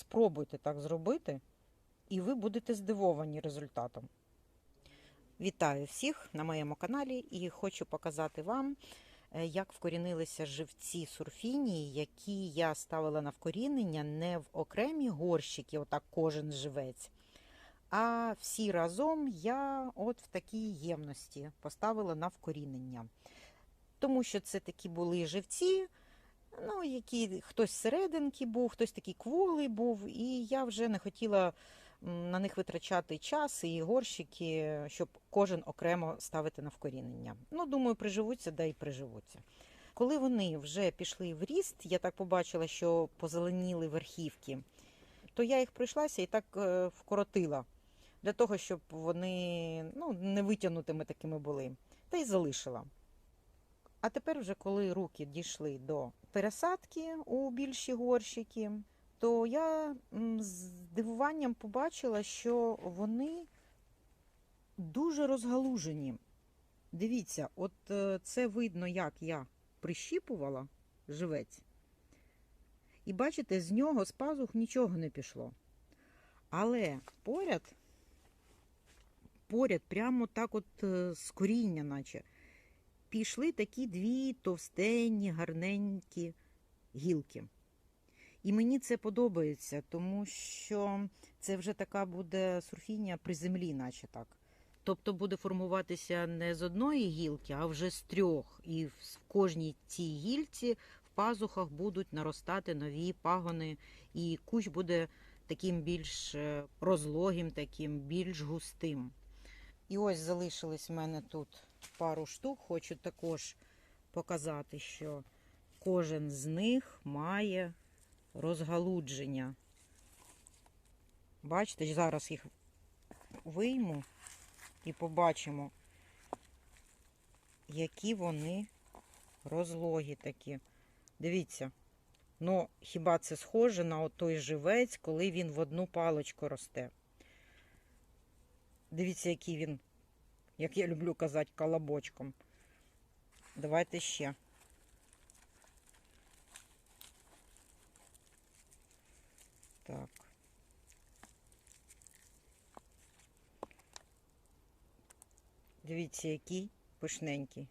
спробуйте так зробити, і ви будете здивовані результатом. Вітаю всіх на моєму каналі і хочу показати вам, е, як вкорінилися живці сурфінії, які я ставила на вкорінення не в окремі горщики, отак кожен живець. А всі разом я от в такій ємності поставила на вкорінення. Тому що це такі були живці, ну, які хтось серединки був, хтось такий кволий був, і я вже не хотіла на них витрачати час і горщики, щоб кожен окремо ставити на вкорінення. Ну, думаю, приживуться, да й приживуться. Коли вони вже пішли в ріст, я так побачила, що позеленіли верхівки, то я їх пройшлася і так е, вкоротила для того, щоб вони ну, не витягнутими такими були, та й залишила. А тепер, вже коли руки дійшли до пересадки у більші горщики, то я з здивуванням побачила, що вони дуже розгалужені. Дивіться, от е, це видно, як я прищіпувала живець. І бачите, з нього з пазух нічого не пішло. Але поряд, поряд, прямо так, от е, з коріння, наче, пішли такі дві товстенні, гарненькі гілки. І мені це подобається, тому що це вже така буде сурфіння при землі, наче так. Тобто буде формуватися не з одної гілки, а вже з трьох. І в кожній цій гілці в пазухах будуть наростати нові пагони, і кущ буде таким більш е, розлогим, таким більш густим. І ось залишилось в мене тут пару штук. Хочу також показати, що кожен з них має розгалудження. Бачите, зараз їх вийму і побачимо, які вони розлогі такі. Дивіться, ну хіба це схоже на той живець, коли він в одну паличку росте? Дивіться, який він, як я люблю казати, колобочком. Давайте ще. Так. Дивіться, який пишненький.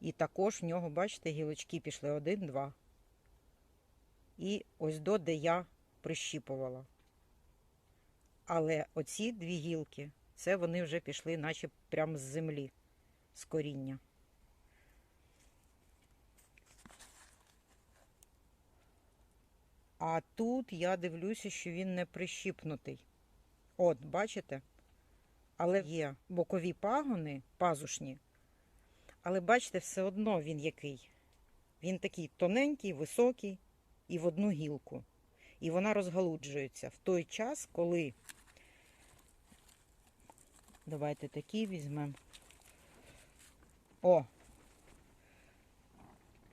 І також в нього, бачите, гілочки пішли один, два. І ось до, де я прищіпувала. Але оці дві гілки, це вони вже пішли, наче прямо з землі, з коріння. А тут я дивлюся, що він не прищіпнутий. От, бачите? Але є бокові пагони, пазушні. Але бачите, все одно він який. Він такий тоненький, високий і в одну гілку. І вона розгалуджується в той час, коли. Давайте такий візьмемо. О!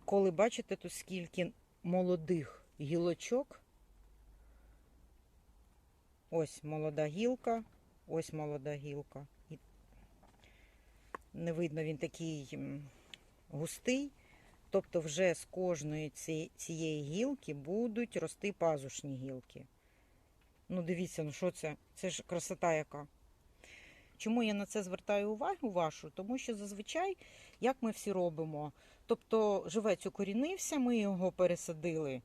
Коли бачите тут скільки молодих гілочок. Ось молода гілка, ось молода гілка. І не видно, він такий густий. Тобто вже з кожної цієї гілки будуть рости пазушні гілки. Ну, дивіться, ну що це? Це ж красота яка. Чому я на це звертаю увагу вашу? Тому що зазвичай, як ми всі робимо, тобто живець укорінився, ми його пересадили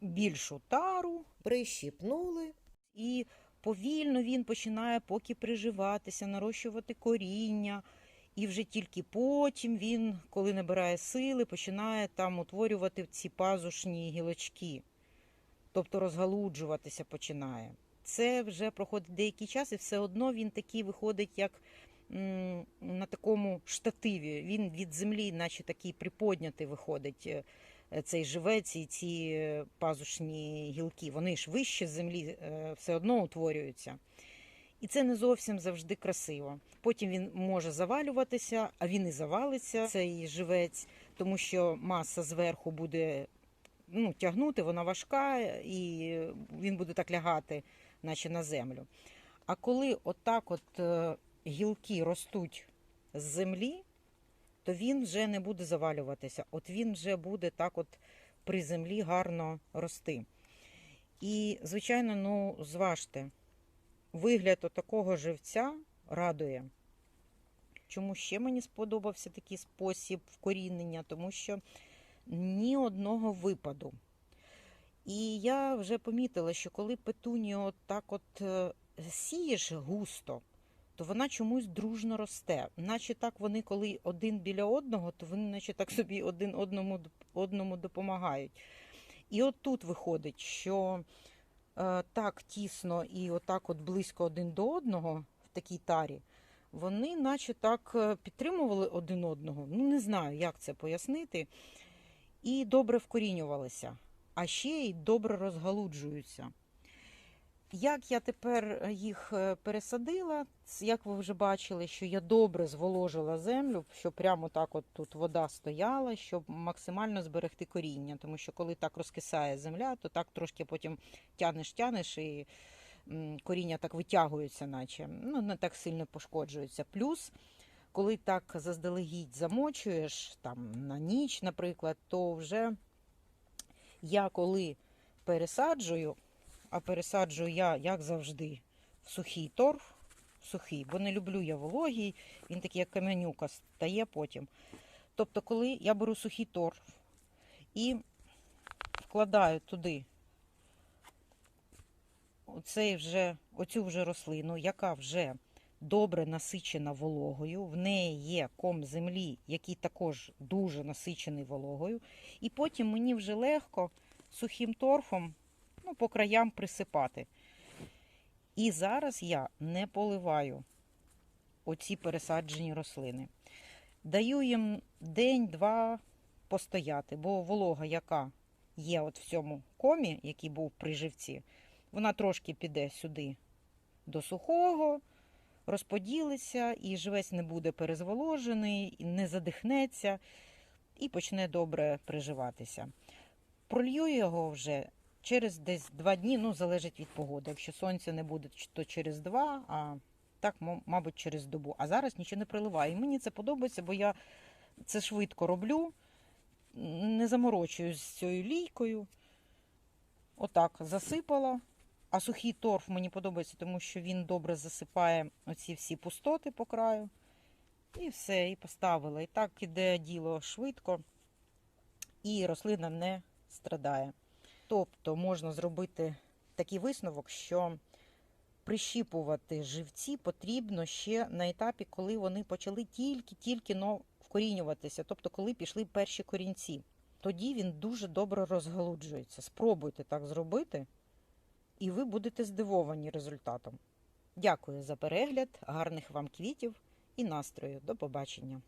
більшу тару, Прищіпнули. і повільно він починає поки приживатися, нарощувати коріння. І вже тільки потім він, коли набирає сили, починає там утворювати ці пазушні гілочки, тобто розгалуджуватися починає. Це вже проходить деякий час, і все одно він такий виходить, як на такому штативі. Він від землі, наче такий приподнятий виходить. е, Цей живець і ці е, пазушні гілки, вони ж вище з землі е, все одно утворюються. І це не зовсім завжди красиво. Потім він може завалюватися, а він і завалиться, цей живець, тому що маса зверху буде ну, тягнути, вона важка, і він буде так лягати, наче на землю. А коли отак от е, гілки ростуть з землі, то він вже не буде завалюватися. От він вже буде так от при землі гарно рости. І, звичайно, ну, зважте, вигляд такого живця радує. Чому ще мені сподобався такий спосіб вкорінення? Тому що ні одного випаду. І я вже помітила, що коли петунію от так от е, сієш густо, то вона чомусь дружно росте. Наче так вони, коли один біля одного, то вони наче так собі один одному, одному допомагають. І от тут виходить, що е, так тісно і отак от близько один до одного в такій тарі, вони наче так е, підтримували один одного. Ну, не знаю, як це пояснити. І добре вкорінювалися, а ще й добре розгалуджуються. Як я тепер їх е, пересадила, як ви вже бачили, що я добре зволожила землю, щоб прямо так от тут вода стояла, щоб максимально зберегти коріння. Тому що коли так розкисає земля, то так трошки потім тянеш, тянеш і коріння так витягується, наче ну не так сильно пошкоджується. Плюс, коли так заздалегідь замочуєш там на ніч, наприклад, то вже я коли пересаджую, а пересаджую я, як завжди, в сухий торф, сухий, бо не люблю я вологий, він такий, як каменюка, стає потім. Тобто, коли я беру сухий торф і вкладаю туди оцей вже, оцю вже рослину, яка вже добре насичена вологою, в неї є ком землі, який також дуже насичений вологою, і потім мені вже легко сухим торфом ну, по краям присипати. І зараз я не поливаю оці пересаджені рослини. Даю їм день-два постояти, бо волога, яка є от в цьому комі, який був при живці, вона трошки піде сюди до сухого, розподілиться, і живець не буде перезволожений, не задихнеться і почне добре приживатися. Пролью його вже через десь два дні, ну, залежить від погоди. Якщо сонця не буде, то через два, а так, мабуть, через добу. А зараз нічого не приливаю. І мені це подобається, бо я це швидко роблю, не заморочуюсь з цією лійкою. Отак засипала. А сухий торф мені подобається, тому що він добре засипає оці всі пустоти по краю. І все, і поставила. І так іде діло швидко, і рослина не страдає. Тобто можна зробити такий висновок, що прищіпувати живці потрібно ще на етапі, коли вони почали тільки-тільки вкорінюватися, тобто коли пішли перші корінці. Тоді він дуже добре розгалуджується. Спробуйте так зробити, і ви будете здивовані результатом. Дякую за перегляд, гарних вам квітів і настрою. До побачення!